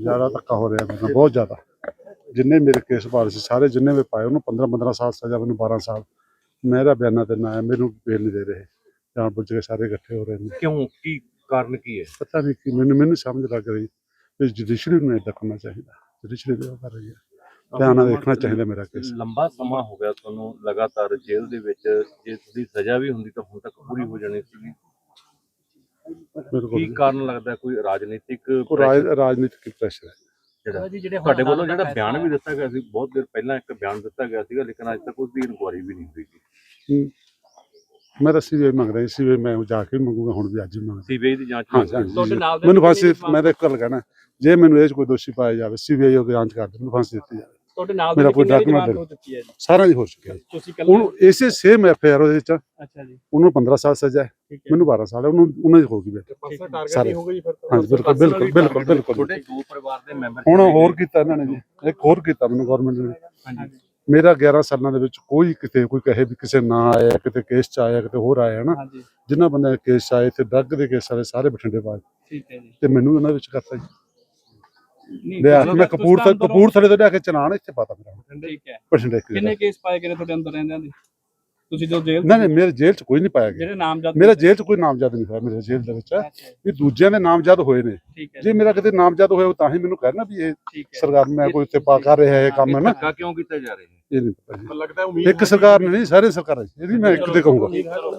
ਜ਼ਿਆਦਾ ਧੱਕਾ ਹੋ ਰਿਹਾ ਮੇਰੇ ਨਾਲ ਬਹੁਤ ਜ਼ਿਆਦਾ। ਜਿੰਨੇ ਮੇਰੇ ਕੇਸ ਬਾਲ ਸੀ ਸਾਰੇ ਜਿੰਨੇ ਵੀ ਪਾਏ ਉਹਨੂੰ 15 15 ਸਾਲ ਸਜ਼ਾ ਮੈਨੂੰ 12 ਸਾਲ। ਮੇਰਾ ਬਿਆਨਾ ਨਾ ਹੈ ਮੈਨੂੰ ਬੇਲ ਨਹੀਂ ਦੇ ਰਹੇ। ਜਾਣ ਬੁੱਝ ਕੇ ਸਾਰੇ ਇਕੱਠੇ ਹੋ ਰਹੇ ਨੇ। ਕਿਉਂ? ਕੀ ਕਾਰਨ ਕੀ ਹੈ? ਪਤਾ ਨਹੀਂ ਕਿ ਮੈਨੂੰ ਮੈਨੂੰ ਸਮਝ ਲੱਗ ਰਹੀ ਵੀ ਜੁਡੀਸ਼ਰੀ ਨੂੰ ਇਦਾਂ ਕਰਨਾ ਚਾਹੀਦਾ। ਜੁਡੀਸ਼ਰੀ ਵੀ ਉਹ ਕਰ ਰਹੀ ਹੈ। ਧਿਆਨ ਨਾਲ ਦੇਖਣਾ ਚਾਹੀਦਾ ਮੇਰਾ ਕੇਸ ਲੰਬਾ ਸਮਾਂ ਹੋ ਗਿਆ ਤੁਹਾਨੂੰ ਲਗਾਤਾਰ ਜੇਲ੍ਹ ਦੇ ਵਿੱਚ। ਜੇ ਤੁਹਾਡੀ ਸਜ਼ਾ ਵੀ ਹੁੰਦੀ ਤਾਂ ਹੁਣ ਤੱਕ ਪੂਰੀ ਹੋ ਜਾਣੀ ਸੀ ਮੇਰੇ ਕੀ ਕਾਰਨ ਲੱਗਦਾ ਕੋਈ ਰਾਜਨੀਤਿਕ ਰਾਜ ਰਾਜਨੀਤਿਕ ਪ੍ਰੈਸ਼ਰ ਹੈ। ਜਿਹੜਾ ਤੁਹਾਡੇ ਵੱਲੋਂ ਜਿਹੜਾ ਬਿਆਨ ਵੀ ਦਿੱਤਾ ਗਿਆ ਸੀ ਬਹੁਤ ਦੇਰ ਪਹਿਲਾਂ ਇੱਕ ਬਿਆਨ ਦਿੱਤਾ ਗਿਆ ਸੀਗਾ ਲੇਕਿਨ ਅੱਜ ਤੱਕ ਉਸ ਦੀ ਇਨਕੁਆਇਰੀ ਵੀ ਨਹੀਂ ਹੋਈ। ਹਮ, ਮੈਂ ਤਾਂ ਸੀਬੀਆਈ ਮੰਗ ਰਿਹਾ ਸੀਬੀਆਈ ਮੈਂ ਜਾ ਕੇ ਵੀ ਮੰਗੂਗਾ ਹੁਣ ਵੀ ਅੱਜ ਹੀ ਮੰਗਦਾ। ਸੀਬੀਆਈ ਦੀ ਜਾਂਚ ਤੁਹਾਡੇ ਨਾਲ ਦੇ ਮੈਨੂੰ ਫਾਂਸੀ ਮੈਂ ਤਾਂ ਇੱਕ ਗੱਲ ਕਹਿਣਾ ਜੇ ਮੈਨੂੰ ਇਹ 'ਚ ਕੋਈ ਦੋਸ਼ੀ ਪਾਇਆ ਜਾਵੇ ਸੀਬੀਆਈ ਉਹ ਜਾਂਚ ਕਰ ਦੇ ਮੈਨੂੰ ਫਾਂਸੀ ਦਿੱਤੀ ਜਾਵੇ। ਤੁਹਾਡੇ ਨਾਲ ਮੇਰਾ ਦੇ ਕੋਈ ਦੀ ਜ਼ਮਾਨਤ ਹੋ ਚੁੱਕੀ ਹੈ ਜੀ? ਸਾਰਾ ਹੀ ਹੋ ਚੁੱਕਿਆ ਜੀ। ਤੁਸੀਂ ਕੱਲ ਉਹਨੂੰ ਇਸੇ ਸੇਮ ਐਫ ਆਰ ਉਹਦੇ ਚ ਅੱਛਾ ਜੀ। ਉਹਨੂੰ 15 ਸਾਲ ਸਜ਼ਾ ਹੈ। ਹੈ। ਮੈਨੂੰ 12 ਸਾਲ ਹੈ। ਉਹਨੂੰ ਉਹਨਾਂ ਦੀ ਹੋ ਗਈ ਬੇਟਾ। ਸਾਰੇ। ਟਾਰਗੇਟ ਹੋ ਗਈ ਫਿਰ ਤਾਂ। ਹਾਂਜੀ ਬਿਲਕੁਲ ਬਿਲਕੁਲ ਬਿਲਕੁਲ ਬਿਲਕੁਲ। ਤੁਹਾਡੇ ਦੋ ਪਰਿਵਾਰ ਦੇ ਮੈਂਬਰ ਹੁਣ ਹੋਰ ਕੀਤਾ ਇਹਨਾਂ ਨੇ ਜੀ। ਇੱਕ ਹੋਰ ਕੀਤਾ ਮੈਨੂੰ ਗਵਰਨਮੈਂਟ ਨੇ। ਹਾਂਜੀ। ਮੇਰਾ 11 ਸਾਲਾਂ ਦੇ ਵਿੱਚ ਕੋਈ ਕਿਤੇ ਕੋਈ ਕਹੇ ਵੀ ਕਿਸੇ ਨਾ ਆਇਆ ਕਿਤੇ ਕੇਸ ਚ ਆਇਆ ਕਿਤੇ ਹੋਰ ਆਇਆ ਨਾ ਹਾਂਜੀ। ਜਿਨ੍ਹਾਂ ਬੰਦਿਆਂ ਦੇ ਕੇਸ 'ਚ ਆਏ ਤੇ ਡਰੱਗ ਦੇ ਕੇਸ ਵਾਲੇ ਸਾਰੇ ਬਠਿੰਡੇ ਬਾਅਦ ਠੀਕ ਹੈ ਜੀ। ਤੇ ਮੈਨੂੰ ਉਹਨਾਂ ਵਿੱਚ ਕਰਤਾ ਜੀ। ਲਿਆ ਮੈਂ ਤਾਂ ਕਪੂਰ ਅੰਦਰੋਂ- ਕਪੂਰਥਲੇ ਤੋਂ ਲਿਆ ਕੇ ਚਨਾਨ ਇੱਥੇ ਪਾਤਾ ਮੇਰਾ ਠੀਕ ਹੈ। ਬਠਿੰਡੇ ਇੱਕ ਕਿੰਨੇ ਕੇਸ ਪਾਏ ਗਏ ਨੇ ਤੁਹਾਡੇ ਅੰਦਰ ਰਹਿੰਦਿਆਂ ਦੇ? ਤੁਸੀਂ ਜੋ ਜੇਲ੍ਹ ਨਹੀਂ ਨਹੀਂ ਮੇਰੇ ਜੇਲ੍ਹ 'ਚ ਕੋਈ ਨਹੀਂ ਪਾਇਆ ਗਿਆ। ਜਿਹੜੇ ਨਾਮਜ਼ਦ ਮੇਰਾ ਜੇਲ੍ਹ 'ਚ ਕੋਈ ਨਾਮਜ਼ਦ ਨਹੀਂ ਹੋਇਆ ਮੇਰੇ ਜੇਲ੍ਹ ਦੇ ਵਿੱਚ। ਵੀ ਦੂਜਿਆਂ ਦੇ ਨਾਮਜ਼ਦ ਹੋਏ ਨੇ। ਠੀਕ ਹੈ। ਜੇ ਮੇਰਾ ਕਿਤੇ ਨਾਮਜ਼ਦ ਹੋਇਆ ਤਾਂ ਹੀ ਮੈਨੂੰ ਕਹਿਣਾ ਵੀ ਇਹ ਠੀਕ ਹੈ। ਸਰਕਾਰ ਮੈਂ ਕੋਈ ਉੱਤੇ ਪਾ ਕਰ ਰਿਹਾ ਹੈ ਇਹ ਕੰਮ ਹੈ ਨਾ। ਧੱਕਾ ਕਿਉਂ ਕੀਤਾ ਜਾ ਰਿਹਾ ਹੈ? ਇਹ ਨਹੀਂ ਪਤਾ ਲੱਗਦਾ ਉਮੀਦ ਇੱਕ ਸਰਕਾਰ ਨੇ ਨਹੀਂ ਸਾਰੇ ਸਰਕਾਰਾਂ 'ਚ। ਇਹਦੀ ਮੈਂ ਇੱਕ ਤੇ ਕਹੂੰਗਾ।